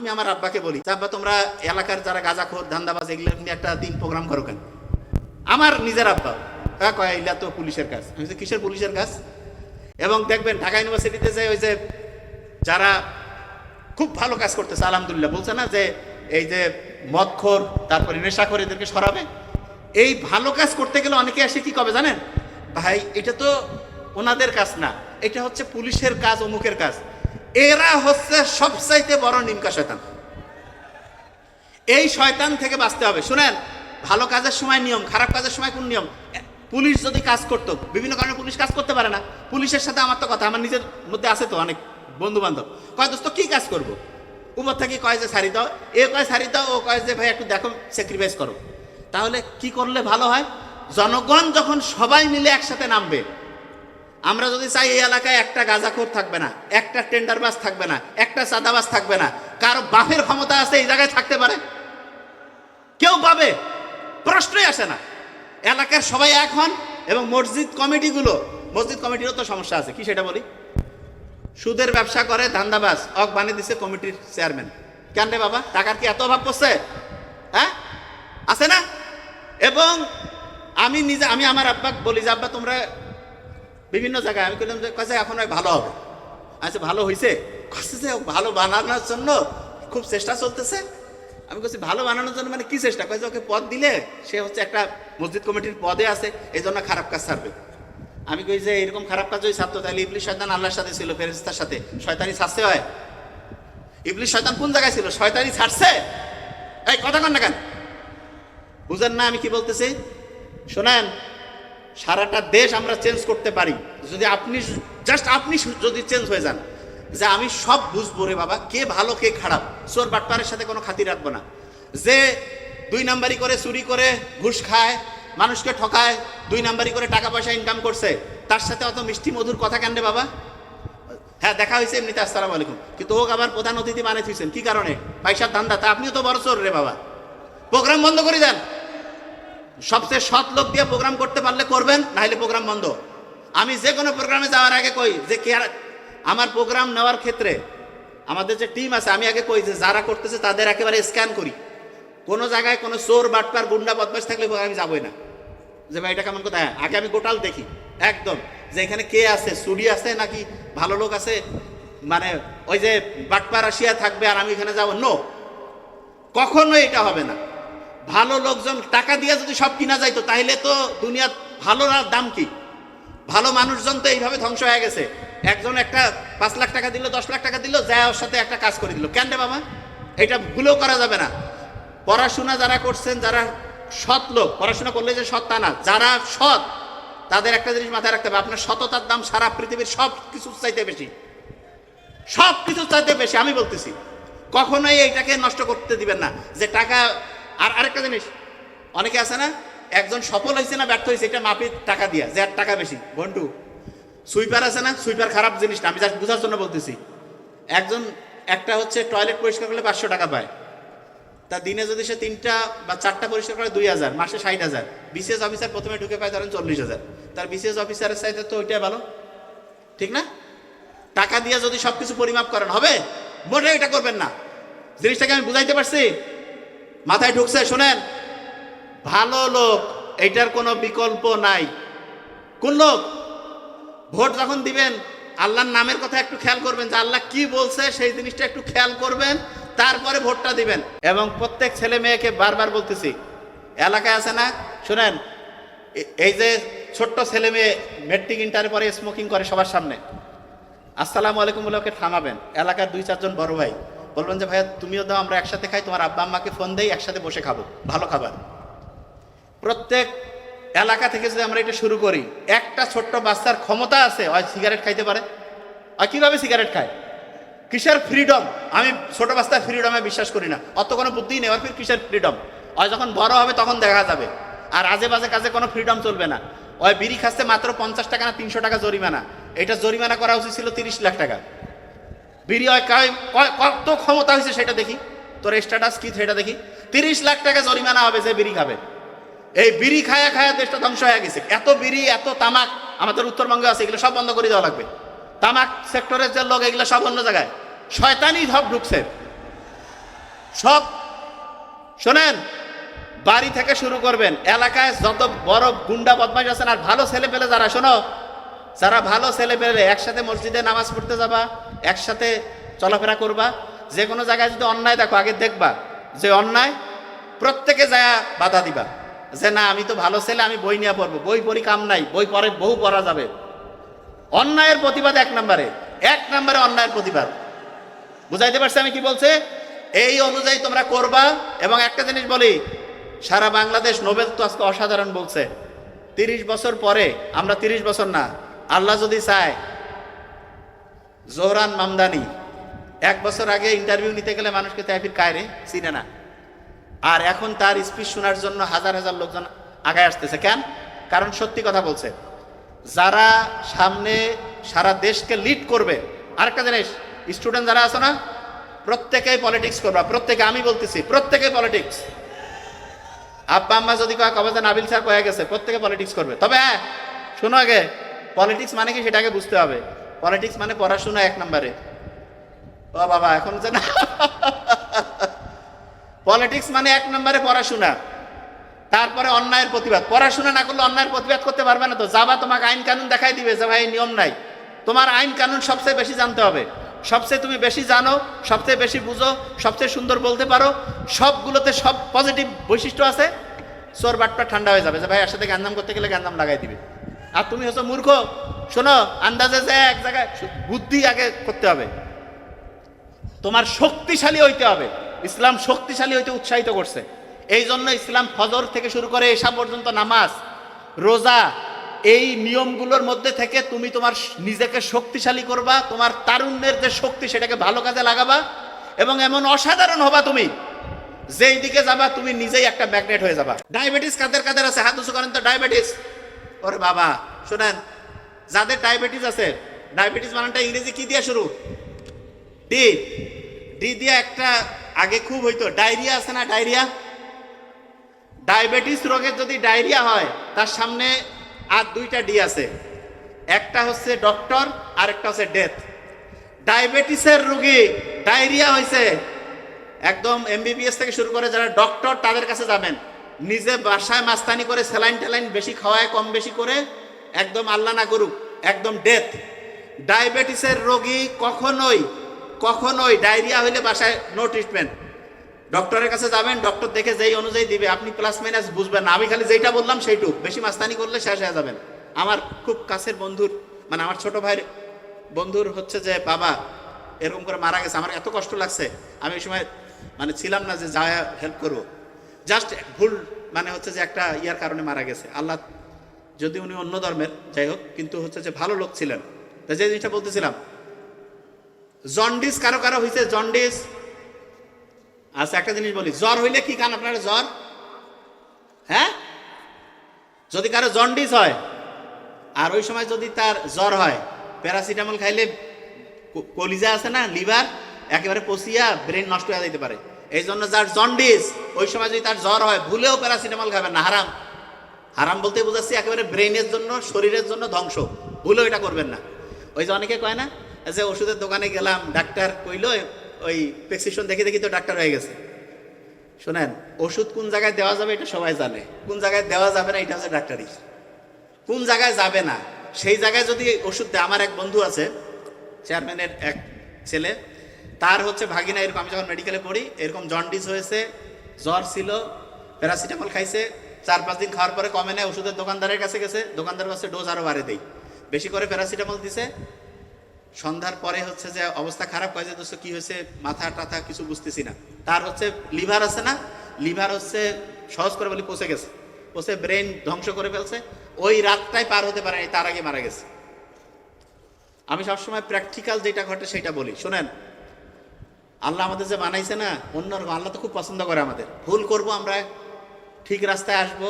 আমি আমার আব্বাকে বলি আব্বা, তোমরা এলাকার যারা গাঁজাখোর, ধান্দাবাজ, এগুলো নিয়ে একটা দিন প্রোগ্রাম করো কেন? আমার নিজের আব্বা হ্যাঁ কয় এগুলা তো পুলিশের কাজ। আমি কিসের পুলিশের কাজ? এবং দেখবেন, ঢাকা ইউনিভার্সিটিতে যে ওই যে যারা খুব ভালো কাজ করতেছে, আলহামদুলিল্লাহ, বলছে না যে এই যে মদখোর, তারপরে নেশা নেশাখোর এদেরকে সরাবে? এই ভালো কাজ করতে গেলে অনেকে আসে কি কবে জানেন? ভাই, এটা তো ওনাদের কাজ না, এটা হচ্ছে পুলিশের কাজ, অমুকের কাজ। এরা হচ্ছে সবচাইতে বড় নিমকা শয়তান। এই শয়তান থেকে বাঁচতে হবে। শুনেন, ভালো কাজের সময় নিয়ম, খারাপ কাজের সময় কোন নিয়ম। পুলিশ যদি কাজ করতো, বিভিন্ন কারণে পুলিশ কাজ করতে পারে না। পুলিশের সাথে আমার তো কথা, আমার নিজের মধ্যে আছে তো অনেক বন্ধু বান্ধব কয়, দোস্ত, কি কাজ করব? উপর থেকে কয় যে, সারি দাও। এ কয়, সারি দাও। ও কয় যে, ভাই, একটু দেখো স্যাক্রিফাইস করো। তাহলে কি করলে ভালো হয়? জনগণ যখন সবাই মিলে একসাথে নামবে আমরা যদি চাই এই এলাকায় একটা গাঁজাখোর থাকবে না, একটা টেন্ডার বাস থাকবে না, একটা চাঁদাবাজ থাকবে না, কারও বাপের ক্ষমতা আছে এই জায়গায় থাকতে পারে? কেউ পাবে? প্রশ্নই আসে না। এলাকার সবাই এক হন এবং মসজিদ কমিটিগুলো, মসজিদ কমিটিরও তো সমস্যা আছে, কি সেটা বলি? সুদের ব্যবসা করে ধান্দাবাজ, অক বানিয়ে দিছে কমিটির চেয়ারম্যান। কেন রে বাবা? টাকার কি এত অভাব পড়ছে? হ্যাঁ? আছে না? এবং আমি নিজে, আমি আমার আব্বা বলি যে, আব্বা, তোমরা বিভিন্ন জায়গায়। আমি বললাম যে কাছে এখন হয় ভালো হবে। আচ্ছা ভালো হয়েছে কাছে যে, ভালো বানানোর জন্য খুব চেষ্টা চলতেছে। আমি বলছি ভালো বানানোর জন্য মানে কি চেষ্টা? কয়েছে ওকে পদ দিলে সে হচ্ছে একটা মসজিদ কমিটির পদে আছে এই জন্য খারাপ কাজ ছাড়বে। আমি কই যে, এরকম খারাপ কাজ ওই ছাত্র তাহলে ইবলিশ শয়তান আল্লাহর সাথে ছিল ফেরেস্তার সাথে। শয়তানি ছাড়ছে হয়? ইবলিশ শয়তান কোন জায়গায় ছিল? শয়তানি ছাড়ছে? এই, কথা কন না কেন? বুঝেন না আমি কি বলতেছি? শোনেন সারাটা দেশ আমরা চেঞ্জ করতে পারি। যদি আপনি জাস্ট আপনি যদি চেঞ্জ হয়ে যান, যে আমি সব বুঝব রে বাবা, কে ভালো, কে খারাপ, চোর বাটপারের সাথে কোনো খাতির রাখব না। যে দুই নাম্বারি করে চুরি করে ঘুষ খায়, মানুষকে ঠকায়, দুই নাম্বারি করে টাকা পয়সা ইনকাম করছে, তার সাথে অত মিষ্টি মধুর কথা কেন রে বাবা? হ্যাঁ দেখা হয়েছে এমনিতে, আসসালামু আলাইকুম। কিন্তু ওক আবার প্রধান অতিথি মানে থুইছেন, কি কারণে? পয়সার ধান্দা, তা আপনিও তো বড় চোর রে বাবা। প্রোগ্রাম বন্ধ করে দেন। সবচেয়ে সৎ লোক দিয়ে প্রোগ্রাম করতে পারলে করবেন, নাহলে প্রোগ্রাম বন্ধ। আমি যে কোনো প্রোগ্রামে যাওয়ার আগে কই যে কে আমার প্রোগ্রাম নেওয়ার ক্ষেত্রে আমাদের যে টিম আছে, আমি আগে কই যে যারা করতেছে তাদের একেবারে স্ক্যান করি। কোনো জায়গায় কোনো চোর, বাটপার, গুন্ডা বদমাস থাকলে আমি যাবোই না। যে ভাই, এটা কেমন কথা? হ্যাঁ আগে আমি গোটাল দেখি। একদম। যে এখানে কে আছে চুরি আছে নাকি ভালো লোক আছে? মানে ওই যে বাটপার আসিয়া থাকবে আর আমি এখানে যাব? নো কখনো এটা হবে না। ভালো লোকজন টাকা দিয়ে যদি সব কিনা যাইতো তাহলে তো দুনিয়ার ভালো দাম কি? ভালো মানুষজন তো এইভাবে ধ্বংস হয়ে গেছে। একজন একটা পাঁচ লাখ টাকা দিল, দশ লাখ টাকা দিল, যায় ওর সাথে একটা কাজ করে দিল। কেন রে বাবা? এটা ভুলেও করা যাবে না। পড়াশোনা যারা করছেন, যারা সৎ লোক, পড়াশোনা করলে যে সৎ তা না। যারা সৎ, তাদের একটা জিনিস মাথায় রাখতে হবে, আপনার সততার দাম সারা পৃথিবীর সব কিছু চাইতে বেশি। সব কিছু চাইতে বেশি, আমি বলতেছি। কখনোই এইটাকে নষ্ট করতে দিবেন না। যে টাকা আর আরেকটা জিনিস, অনেকে আছে না, একজন সফল হয়েছে না ব্যর্থ হয়েছে, এটা মাপি টাকা দিয়া, যে আর টাকা বেশি। বন্ধু, সুইপার আছে না? সুইপার খারাপ জিনিস না আমি জাস্ট বোঝার জন্য বলতেছি। একজন, একটা হচ্ছে টয়লেট পরিষ্কার করলে পাঁচশো টাকা পায়। তা দিনে যদি সে তিনটা বা চারটা পরিষ্কার করে দুই হাজার, মাসে ষাট হাজার। বিসিএস অফিসার প্রথমে ঢুকে পায় ধরেন চল্লিশ হাজার। তার বিসিএস অফিসারের চাইতে তো ওইটাই ভালো। ঠিক না? টাকা দিয়ে যদি সবকিছু পরিমাপ করেন, হবে? মোটেও এটা করবেন না। জিনিসটাকে আমি বুঝাইতে পারছি? মাথায় ঢুকছে, শোনেন। ভালো লোক এইটার কোনো বিকল্প নাই। কোন লোক? ভোট যখন দিবেন, আল্লাহর নামের কথা একটু খেয়াল করবেন, যে আল্লাহ কি বলছে সেই জিনিসটা একটু খেয়াল করবেন, তারপরে ভোটটা দিবেন। এবং প্রত্যেক ছেলে মেয়েকে বারবার বলতেছি, এলাকায় আছে না? শুনেন এই যে ছোট্ট ছেলে মেয়ে মেট্রিক ইন্টারের পরে স্মোকিং করে সবার সামনে, আসসালামু আলাইকুম বলে ওকে থামাবেন। এলাকার দুই চারজন বড় ভাই। বলবেন যে, ভাইয়া, তুমিও দাও, আমরা একসাথে খাই। তোমার আব্বা আম্মাকে ফোন দেই, একসাথে বসে খাব। ভালো খাবার। প্রত্যেক এলাকা থেকে যদি আমরা এটা শুরু করি, একটা ছোট্ট বাচ্চার ক্ষমতা আছে, হয় সিগারেট খাইতে পারে। আর কীভাবে সিগারেট খায়? কিসের ফ্রিডম আমি ছোট বাচ্চার ফ্রিডমে বিশ্বাস করি না। অত কোনো বুদ্ধি নেই আর ফির কিসের ফ্রিডম হয় যখন বড় হবে, তখন দেখা যাবে। আর আজে বাজে কাজে কোনো ফ্রিডম চলবে না। ওই বিড়ি খাচ্ছে মাত্র পঞ্চাশ টাকা না তিনশো টাকা জরিমানা। এটা জরিমানা করা উচিত ছিল তিরিশ লাখ টাকা। বিড়ি হয় কয়- কয়- কত ক্ষমতা হয়েছে সেটা দেখি। তোর স্ট্যাটাস কি সেটা দেখি। তিরিশ লাখ টাকা জরিমানা হবে যে বিড়ি খাবে। এই বিড়ি খায়া খায়া দেশটা ধ্বংস হয়ে গেছে। এত বিড়ি, এত তামাক, আমাদের উত্তরবঙ্গে আছে, এগুলো সব বন্ধ করে দেওয়া লাগবে। তামাক সেক্টরের যে লোক, এগুলো সব অন্য জায়গায়। শয়তানি ধপ ঢুকছে। সব শোনেন, বাড়ি থেকে শুরু করবেন। এলাকায় যত বড় গুন্ডা বদমাশ আছেন আর ভালো ছেলে পেলে যারা, শোনো, যারা ভালো ছেলে পেলে একসাথে মসজিদে নামাজ পড়তে যাবা একসাথে চলাফেরা করবা, যে কোনো জায়গায় যদি অন্যায় দেখো, আগে দেখবা, যে অন্যায় প্রত্যেকে যায় বাধা দিবা। যে না, আমি তো ভালো ছেলে, আমি বই নিয়ে পড়ব, বই পড়ি কাম নাই, বই পরে বহু পড়া যাবে। অন্যায়ের প্রতিবাদ এক নম্বরে এক নম্বরে অন্যায়ের প্রতিবাদ। বুঝাইতে পারছি আমি কি বলছে? এই অনুযায়ী তোমরা করবা, এবং একটা জিনিস বলি, সারা বাংলাদেশ নোবেল তো আজকে অসাধারণ বলছে। তিরিশ বছর পরে, আমরা তিরিশ বছর না, আল্লাহ যদি চায় জোহরান মামদানি, এক বছর আগে ইন্টারভিউ নিতে গেলে মানুষকে তাইফির কায়রে চিনে না। আর এখন তার স্পিচ শোনার জন্য হাজার হাজার লোকজন আগায় আসতেছে। কেন? কারণ সত্যি কথা বলছে, যারা সামনে সারা দেশকে লিড করবে, আরেকটা জিনিস স্টুডেন্ট যারা আছে না, প্রত্যেকেই পলিটিক্স করবা, প্রত্যেকে, আমি বলতেছি প্রত্যেকেই পলিটিক্স আব্বা আম্মা যদি কয়, কবে নাবিল স্যার কয়ে গেছে, প্রত্যেকে পলিটিক্স করবে। তবে হ্যাঁ শোনো আগে পলিটিক্স মানে কি সেটাকে বুঝতে হবে। পলিটিক্স মানে পড়াশোনা এক নম্বরে। ও বাবা, এখন যে না পলিটিক্স মানে এক নম্বরে পড়াশোনা। তারপরে অন্যায়ের প্রতিবাদ। পড়াশোনা না করলে অন্যায়ের প্রতিবাদ করতে পারবে না তো। যাবা তোমাকে আইন কানুন দেখাই দিবে যে ভাই নিয়ম নাই। তোমার আইন কানুন সবচেয়ে বেশি জানতে হবে। সবচেয়ে তুমি বেশি জানো, সবচেয়ে বেশি বুঝো, সবচেয়ে সুন্দর বলতে পারো। সবগুলোতে সব পজিটিভ বৈশিষ্ট্য আছে। চোর বাটটা ঠান্ডা হয়ে যাবে যে ভাই এর সাথে গ্যান্দাম করতে গেলে গ্যান্দাম লাগাই দিবে। আর তুমি হচ্ছে মূর্খ। শোনো, আন্দাজে যে এক জায়গায় বুদ্ধি আগে করতে হবে। তোমার শক্তিশালী হইতে হবে। ইসলাম শক্তিশালী হইতে উৎসাহিত করছে। এই জন্য ইসলাম ফজর থেকে শুরু করে এসা পর্যন্ত নামাজ, রোজা, এই নিয়মগুলোর মধ্যে থেকে তুমি তোমার নিজেকে শক্তিশালী করবা, তোমার তারুণ্যের যে শক্তি সেটাকে ভালো কাজে লাগাবা এবং এমন অসাধারণ হবা তুমি, যেই দিকে যাবা তুমি নিজেই একটা ম্যাগনেট হয়ে যাবা। ডায়াবেটিস কাদের কাদের আছে? হাত উঁচু করেন তো, ডায়াবেটিস। ওরে বাবা, শোনেন যাদের ডায়াবেটিস আছে, ডায়াবেটিস মানানটা ইংরেজি কি দিয়ে শুরু? ডি ডি দিয়ে একটা আগে খুব হইতো, ডায়রিয়া আছে না ডায়রিয়া? ডায়াবেটিস রোগের যদি ডায়রিয়া হয়, তার সামনে আর দুইটা ডি আছে। একটা হচ্ছে ডক্টর আর একটা হচ্ছে ডেথ। ডায়াবেটিসের রোগী ডায়রিয়া হয়েছে একদম এমবিবিএস থেকে শুরু করে যারা ডক্টর, তাদের কাছে যাবেন। নিজে বাসায় মাস্তানি করে স্যালাইন ট্যালাইন বেশি খাওয়ায়, কম বেশি করে একদম আল্লাহ না করুক, একদম ডেথ ডায়াবেটিসের রোগী কখনোই কখনোই ডায়রিয়া হইলে বাসায় নো ট্রিটমেন্ট ডক্টরের কাছে যাবেন ডক্টর দেখে যেই অনুযায়ী দিবে, আপনি প্লাস মাইনাস বুঝবেন না। আমি খালি যেইটা বললাম সেইটুক। বেশি মাস্তানি করলে শেষ হয়ে যাবেন। আমার খুব কাছের বন্ধুর মানে আমার ছোট ভাইয়ের বন্ধুর হচ্ছে যে বাবা, এরকম করে মারা গেছে। আমার এত কষ্ট লাগছে। আমি ওই সময় মানে ছিলাম না যে যা হেল্প করব। জাস্ট ভুল মানে হচ্ছে যে একটা ইয়ার কারণে মারা গেছে। আল্লাহ যদি উনি অন্য ধর্মের, যাই হোক, কিন্তু হচ্ছে যে ভালো লোক ছিলেন। যে জিনিসটা বলতেছিলাম, জন্ডিস কারও কারও হয়েছে জন্ডিস। আচ্ছা একটা জিনিস বলি, জ্বর হইলে কি খান আপনারা জ্বর? হ্যাঁ? যদি কারও জন্ডিস হয়, আর ওই সময় যদি তার জ্বর হয়, প্যারাসিটামল খাইলে কলিজা আছে না, লিভার, একেবারে পচিয়া ব্রেন নষ্ট হয়ে যেতে পারে। এই জন্য যার জন্ডিস, ওই সময় যদি তার জ্বর হয়, ভুলেও প্যারাসিটামল খাবেন না, হারাম। হারাম বলতে বোঝাচ্ছি, একেবারে ব্রেনের জন্য, শরীরের জন্য ধ্বংস। ভুলেও এটা করবেন না। ওই যে অনেকে কয় না যে ওষুধের দোকানে গেলাম, ডাক্তার কইলো, ওই প্রেসক্রিপশন দেখে দেখি তো ডাক্তার হয়ে গেছে। শোনেন, ওষুধ কোন জায়গায় দেওয়া যাবে এটা সবাই জানে। কোন জায়গায় দেওয়া যাবে না, এটা হচ্ছে ডাক্তারই কোন জায়গায় যাবে না, সেই জায়গায় যদি ওষুধ দেয়, আমার এক বন্ধু আছে চেয়ারম্যানের এক ছেলে, তার হচ্ছে ভাগিনা, এরকম আমি যখন মেডিকেলে পড়ি, এরকম জন্ডিস হয়েছে, জ্বর ছিল প্যারাসিটামল খাইছে চার পাঁচ দিন খাওয়ার পরে কমে নেয়, ওষুধের দোকানদারের কাছে গেছে, দোকানদার কাছে ডোজ আরও বাড়ে দেই বেশি করে প্যারাসিটামল দিছে। সন্ধ্যার পরে হচ্ছে যে অবস্থা খারাপ হয়েছে দোস্ত, কি হয়েছে? মাথা টাথা কিছু বুঝতেছি না। তার হচ্ছে লিভার আছে না? লিভার হচ্ছে সহজ করে বলি পচে গেছে। পচে ব্রেন ধ্বংস করে ফেলছে। ওই রাতটাই পার হতে পারেনি, তার আগে মারা গেছে। আমি সবসময় প্র্যাকটিক্যাল যেটা ঘটে সেটা বলি। শোনেন, আল্লাহ আমাদের যে বানাইছে না অন্যরকম আল্লাহ তো খুব পছন্দ করে আমাদের। ভুল করব আমরা ঠিক রাস্তায় আসবো